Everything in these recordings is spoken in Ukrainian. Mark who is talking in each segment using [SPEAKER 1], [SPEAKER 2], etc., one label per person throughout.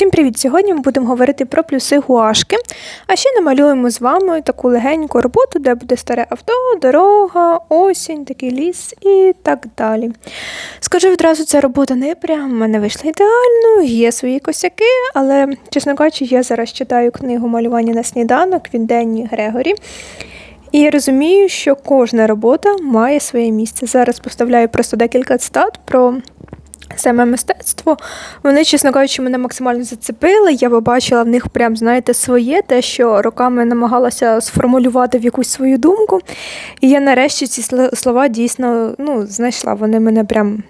[SPEAKER 1] Усім привіт! Сьогодні ми будемо говорити про плюси гуашки, а ще намалюємо з вами таку легеньку роботу, де буде старе авто, дорога, осінь, такий ліс і так далі. Скажу відразу, ця робота не прямо в мене вийшла ідеально, є свої косяки, але, чесно кажучи, я зараз читаю книгу малювання на сніданок від Денні Грегорі. І я розумію, що кожна робота має своє місце. Зараз поставляю просто декілька цитат про саме мистецтво. Вони, чесно кажучи, мене максимально зацепили. Я побачила в них прям, знаєте, своє, те, що роками намагалася сформулювати в якусь свою думку. І я нарешті ці слова дійсно ну, знайшла. Вони мене прям.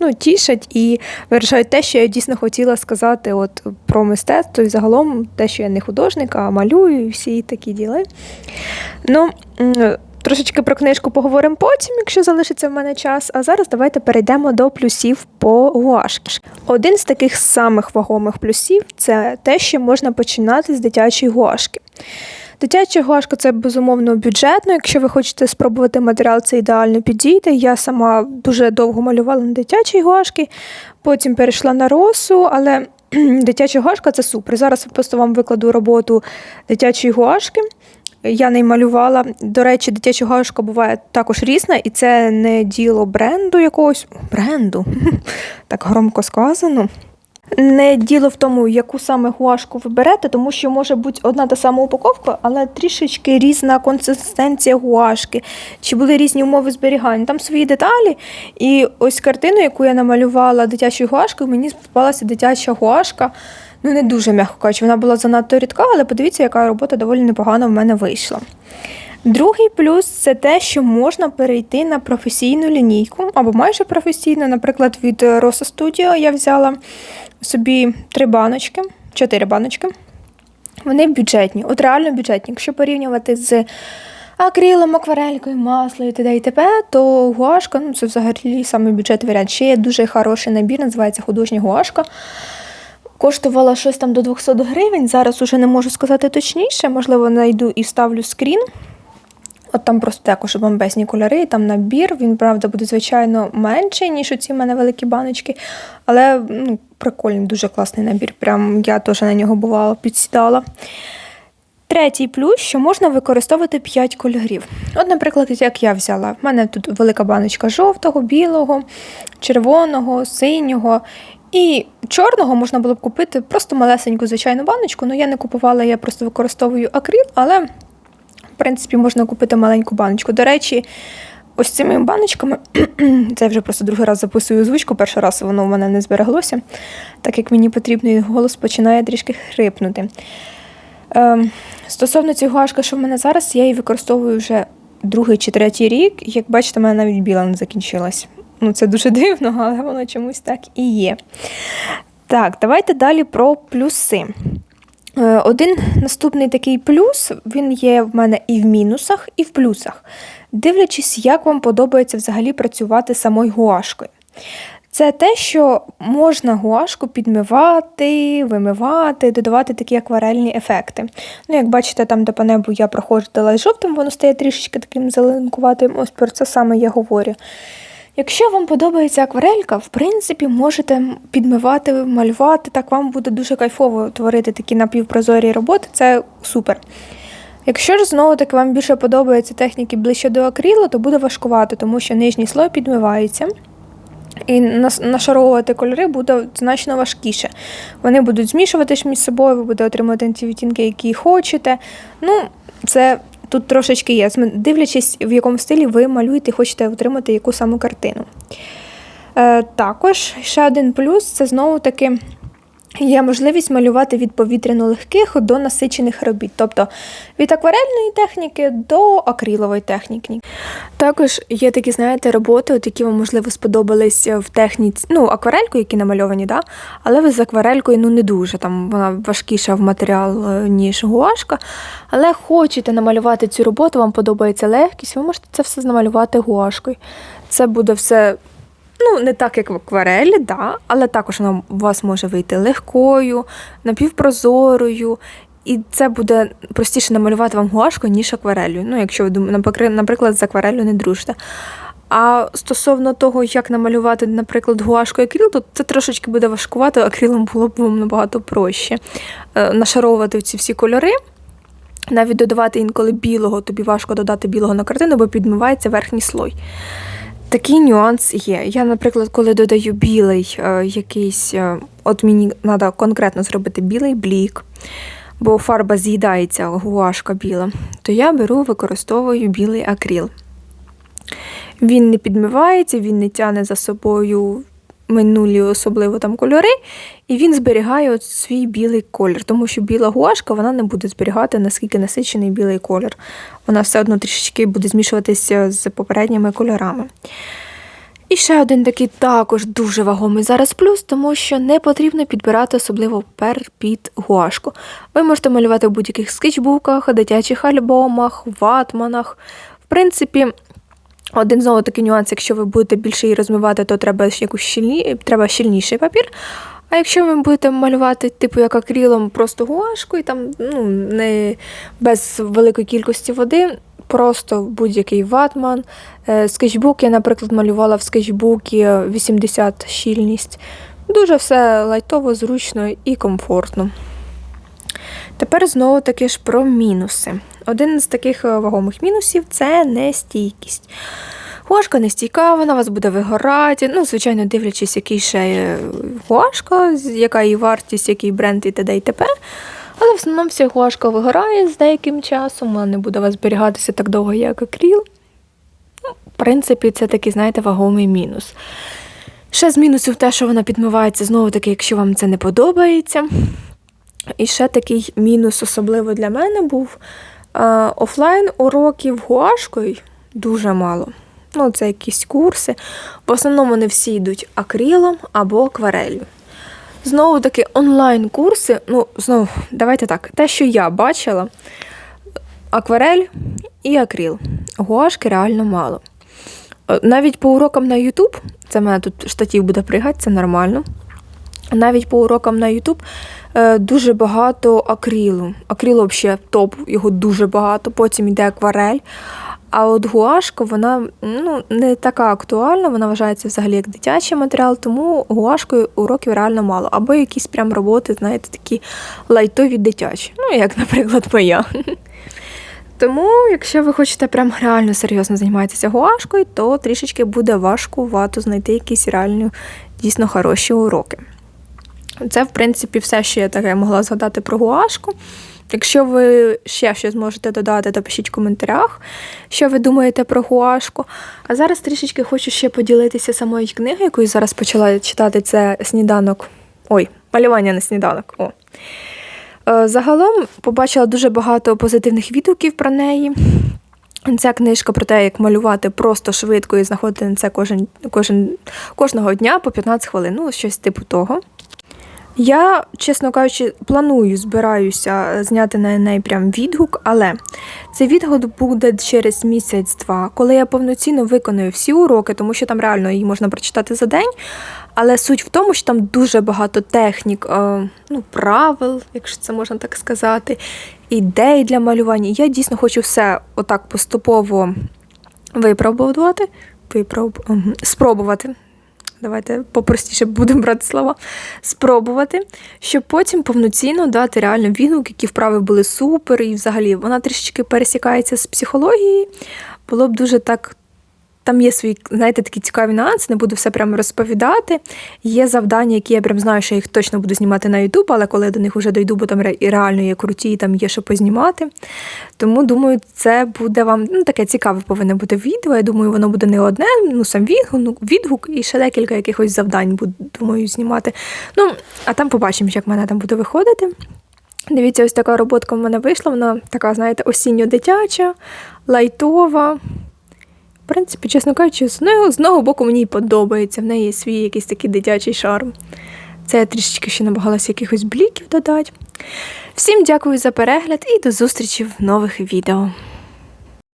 [SPEAKER 1] Ну, тішать і виражають те, що я дійсно хотіла сказати от про мистецтво і загалом те, що я не художник, а малюю і всі такі діли. Ну, Трошечки про книжку поговоримо потім, якщо залишиться в мене час. А зараз давайте перейдемо до плюсів по гуашки. Один з таких самих вагомих плюсів це те, що можна починати з дитячої гуашки. Дитяча гуашка це безумовно бюджетно. Якщо ви хочете спробувати матеріал, це ідеально підійде. Я сама дуже довго малювала на дитячій гуашки, потім перейшла на росу, але дитяча гуашка це супер. Зараз просто вам викладу роботу дитячої гуашки. Я не малювала. До речі, дитяча гуашка буває також різна, і це не діло бренду якогось. Бренду, так громко сказано. Не діло в тому, яку саме гуашку ви берете, тому що може бути одна та сама упаковка, але трішечки різна консистенція гуашки, чи були різні умови зберігання. Там свої деталі. І ось картину, яку я намалювала дитячою гуашкою, мені сподобалася дитяча гуашка ну не дуже м'яко кажучи, вона була занадто рідка, але подивіться, яка робота доволі непогано в мене вийшла. Другий плюс це те, що можна перейти на професійну лінійку, або майже професійну. Наприклад, від Rosa Studio я взяла собі три баночки, чотири баночки. Вони бюджетні, от реально бюджетні. Якщо порівнювати з акрилом, акварелькою, маслою і т.д. т.п., то гуашка ну це взагалі саме бюджет варіант. Ще є дуже хороший набір, називається художня гуашка. Коштувала щось там до 200 гривень. Зараз уже не можу сказати точніше, можливо, знайду і вставлю скрін. От там просто також бомбезні кольори, там набір. Він, правда, буде, звичайно, менший, ніж оці в мене великі баночки. Але ну, прикольний, дуже класний набір. Прям я теж на нього бувала, підсідала. Третій плюс, що можна використовувати 5 кольорів. От, наприклад, як я взяла. В мене тут велика баночка жовтого, білого, червоного, синього. І чорного можна було б купити просто малесеньку звичайну баночку. Ну я не купувала, я просто використовую акрил, але, в принципі, можна купити маленьку баночку. До речі, ось цими баночками, це я вже просто другий раз записую озвучку, перший раз воно в мене не збереглося, так як мені потрібно, і голос починає трішки хрипнути. Ем, Стосовно цього гашка, що в мене зараз, я її використовую вже другий чи третій рік. Як бачите, в мене навіть біла не закінчилась. Ну, це дуже дивно, але воно чомусь так і є. Так, давайте далі про плюси. Е, один наступний такий плюс, він є в мене і в мінусах, і в плюсах. Дивлячись, як вам подобається взагалі працювати самою гуашкою. Це те, що можна гуашку підмивати, вимивати, додавати такі акварельні ефекти. Ну, Як бачите, там де по небу я проходила жовтим, воно стає трішечки таким зеленкуватим. Ось про це саме я говорю. Якщо вам подобається акварелька, в принципі, можете підмивати, малювати, так вам буде дуже кайфово творити такі напівпрозорі роботи, це супер. Якщо ж знову-таки вам більше подобаються техніки ближче до акрилу, то буде важкувати, тому що нижній слой підмивається. І нашаровувати кольори буде значно важкіше. Вони будуть змішуватись між собою, ви будете отримувати ті відтінки, які хочете. Ну, це тут трошечки є, дивлячись, в якому стилі ви малюєте і хочете отримати яку саму картину. Е, Також ще один плюс це знову-таки. Є можливість малювати від повітряно легких до насичених робіт, тобто від акварельної техніки до акрилової техніки. Також є такі, знаєте, роботи, от які вам, можливо, сподобались в техніці, ну, акварельку, які намальовані, да? але ви з акварелькою ну, не дуже, там вона важкіша в матеріал, е, ніж гуашка. Але хочете намалювати цю роботу, вам подобається легкість, ви можете це все намалювати гуашкою. Це буде все Ну, не так, як в акварелі, да, але також вона у вас може вийти легкою, напівпрозорою. І це буде простіше намалювати вам гуашкою, ніж акварелью. Ну, якщо ви наприклад, з акварелью не дружите. А стосовно того, як намалювати, наприклад, гуашкою акріл, то це трошечки буде важкувато, акрилом було б вам набагато проще. Е, Нашаровувати ці всі кольори. Навіть додавати інколи білого, тобі важко додати білого на картину, бо підмивається верхній слой. Такий нюанс є. Я, наприклад, коли додаю білий е, якийсь, е, от мені треба конкретно зробити білий блік, бо фарба з'їдається, гуашка біла, то я беру, використовую білий акріл. Він не підмивається, він не тягне за собою минулі, особливо там кольори, і він зберігає от свій білий колір, тому що біла гуашка вона не буде зберігати наскільки насичений білий колір. Вона все одно трішечки буде змішуватися з попередніми кольорами. І ще один такий також дуже вагомий зараз плюс, тому що не потрібно підбирати особливо папер під гуашку. Ви можете малювати в будь-яких скетчбуках, дитячих альбомах, ватманах. В принципі, один знову такий нюанс, якщо ви будете більше її розмивати, то треба якусь щільні, треба щільніший папір. А якщо ви будете малювати, типу як акрилом, просто гуашкою, там ну, не без великої кількості води, просто будь-який ватман. Е, Скетчбук я, наприклад, малювала в скетчбукі 80 щільність. Дуже все лайтово, зручно і комфортно. Тепер знову таки ж про мінуси. Один з таких е, вагомих мінусів це нестійкість. Гуашка нестійка, вона вас буде вигорати. Ну, звичайно, дивлячись, який ще є гуашка, з- яка її вартість, який бренд і т.д. і т.п. Але в основному вся гуашка вигорає з деяким часом, вона не буде вас зберігатися так довго, як акріл. Ну, в принципі, це такий, знаєте, вагомий мінус. Ще з мінусів те, що вона підмивається знову таки, якщо вам це не подобається. І ще такий мінус, особливо для мене, був е, офлайн уроків гуашкою дуже мало. Ну, це якісь курси. В основному вони всі йдуть акрилом або акварелью. Знову таки, онлайн-курси, ну, знову, давайте так, те, що я бачила, акварель і акрил. Гуашки реально мало. Е, Навіть по урокам на YouTube, це в мене тут штатів буде пригати, це нормально. Навіть по урокам на YouTube е, дуже багато акрилу. Акрилу взагалі топ, його дуже багато, потім йде акварель. А от гуашка, вона ну, не така актуальна, вона вважається взагалі як дитячий матеріал, тому гуашкою уроків реально мало. Або якісь прям роботи, знаєте, такі лайтові дитячі. Ну, як, наприклад, моя. Тому, якщо ви хочете прям реально серйозно займатися гуашкою, то трішечки буде важкувато знайти якісь реально дійсно хороші уроки. Це, в принципі, все, що я таке могла згадати про гуашку. Якщо ви ще щось зможете додати, то пишіть в коментарях, що ви думаєте про гуашку. А зараз трішечки хочу ще поділитися самою книгою, яку я зараз почала читати. Це сніданок. Ой, малювання на сніданок. О. Е, Загалом побачила дуже багато позитивних відгуків про неї. Ця книжка про те, як малювати просто швидко і знаходити на це кожен, кожен, кожного дня по 15 хвилин, ну, щось типу того. Я, чесно кажучи, планую, збираюся зняти на неї прям відгук, але цей відгук буде через місяць-два, коли я повноцінно виконую всі уроки, тому що там реально її можна прочитати за день. Але суть в тому, що там дуже багато технік, е, ну, правил, якщо це можна так сказати, ідей для малювання. Я дійсно хочу все отак поступово випробувати, випроб... спробувати. Давайте попростіше будемо брати слова, спробувати, щоб потім повноцінно дати реально відгук, які вправи були супер, і взагалі вона трішечки пересікається з психологією. Було б дуже так. Там є свої, знаєте, такі цікаві нюанси, не буду все прямо розповідати. Є завдання, які я прям знаю, що я їх точно буду знімати на YouTube, але коли я до них вже дойду, бо там реально є круті, і там є що познімати. Тому думаю, це буде вам ну, таке цікаве повинно бути відео. Я думаю, воно буде не одне, ну сам відгук, відгук і ще декілька якихось завдань буду, думаю, знімати. Ну, а там побачимо, як в мене там буде виходити. Дивіться, ось така роботка в мене вийшла. Вона така, знаєте, осінньо-дитяча, лайтова. Принципі, чесно кажучи, з одного, з одного боку мені подобається. В неї є свій якийсь такий дитячий шарм. Це я трішечки ще намагалася якихось бліків додати. Всім дякую за перегляд і до зустрічі в нових відео.